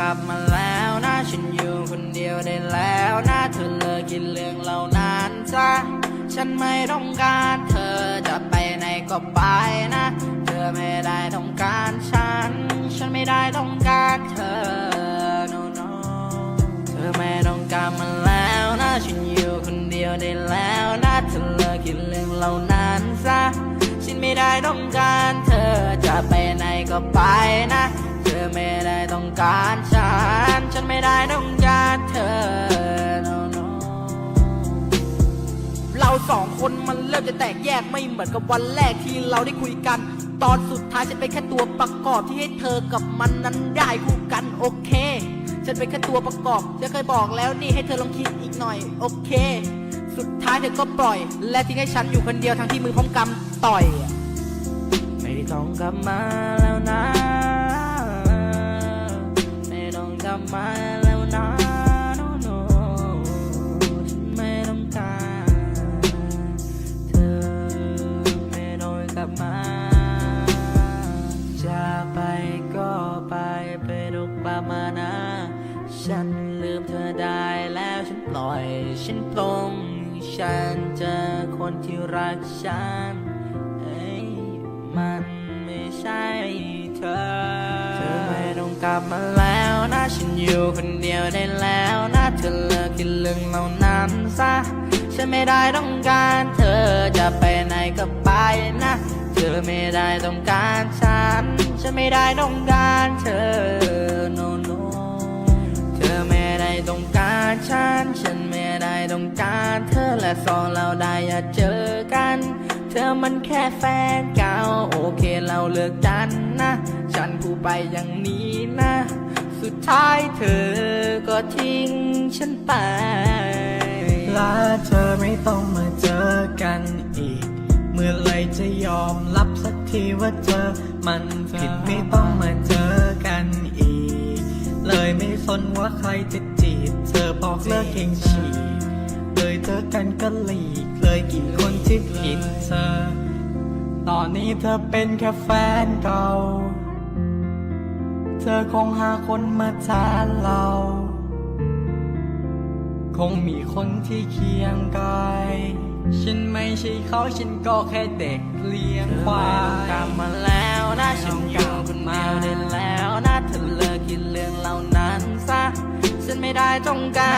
กลับมาแล้วนะฉันอยู่คนเดียวได้แล้วนะเธอเลิกคิดเรื่องเหล่านั้นซะฉันไม่ต้องการเธอจะไปไหนก็ไปนะ เธอไม่ได้ต้องการฉัน ฉันไม่ได้ต้องการเธอ no no เธอไม่ต้องการมันแล้วนะฉันอยู่คนเดียวได้แล้วนะเธอเลิกคิดเรื่องเหล่านั้นซะฉันไม่ได้ต้องการเธอจะไปไหนก็ไปนะ อไม่ได้ต้องการฉัน ฉันไม่ได้ต้องการเธอ no no เราสองคนมันเริ่มจะแตกแยกไม่เหมือนกับวันแรกที่เราได้คุยกัน ตอนสุดท้ายฉันเป็นแค่ตัวประกอบที่ให้เธอกับมันนั้นได้คู่กันโอเค ฉันเป็นแค่ตัวประกอบจะเคยบอกแล้วนี่ให้เธอลองคิดอีกหน่อยโอเค สุดท้ายเธอก็ปล่อย และทิ้งให้ฉันอยู่คนเดียวทั้งที่มือพร้อมกำต่อย ไม่ได้ต้องกลับมาแล้วนะ ต้องกลับมานะ ฉันลืมเธอได้แล้วฉันปล่อย ฉันปลงฉันเจอคนที่รักฉันเอ้ยมันไม่ใช่เธอ เธอไม่ต้องกลับมาแล้วนะฉันอยู่คนเดียวได้แล้วนะเธอเลิกคิดเรื่องเหล่านั้นซะฉันไม่ได้ต้องการเธอจะไปไหนก็ไปนะ เธอไม่ได้ต้องการฉัน ฉันไม่ได้ต้องการเธอ ต้องการเธอและสองเราได้อย่าเจอกัน เธอมันแค่แฟนเก่าโอเคเราเลิกกันนะ ฉันพูดไปอย่างนี้นะ สุดท้ายเธอก็ทิ้งฉันไปและเธอไม่ต้องมาเจอกันอีก เมื่อไรจะยอมรับสักทีว่าเธอมันผิดไม่ต้องมาเจอกันอีก เลยไม่สนว่าใครจะจีบ เธอบอกเลิกเองฉีก เลยเจอกันก็หลีกเลยกี่คนที่ผิดเธอ ตอนนี้เธอเป็นแค่แฟนเก่า เธอคงหาคนมาแทนเรา คงมีคนที่เคียงกาย ฉันไม่ใช่เขาฉันก็แค่เด็กเลี้ยงควาไม่ต้องกลัยบมาแล้วนะฉันอยู่คนเดียวได้แล้วนะเธอเลิกคิดเรื่องเหล่านั้นซะ ฉันไม่ได้ต้องกา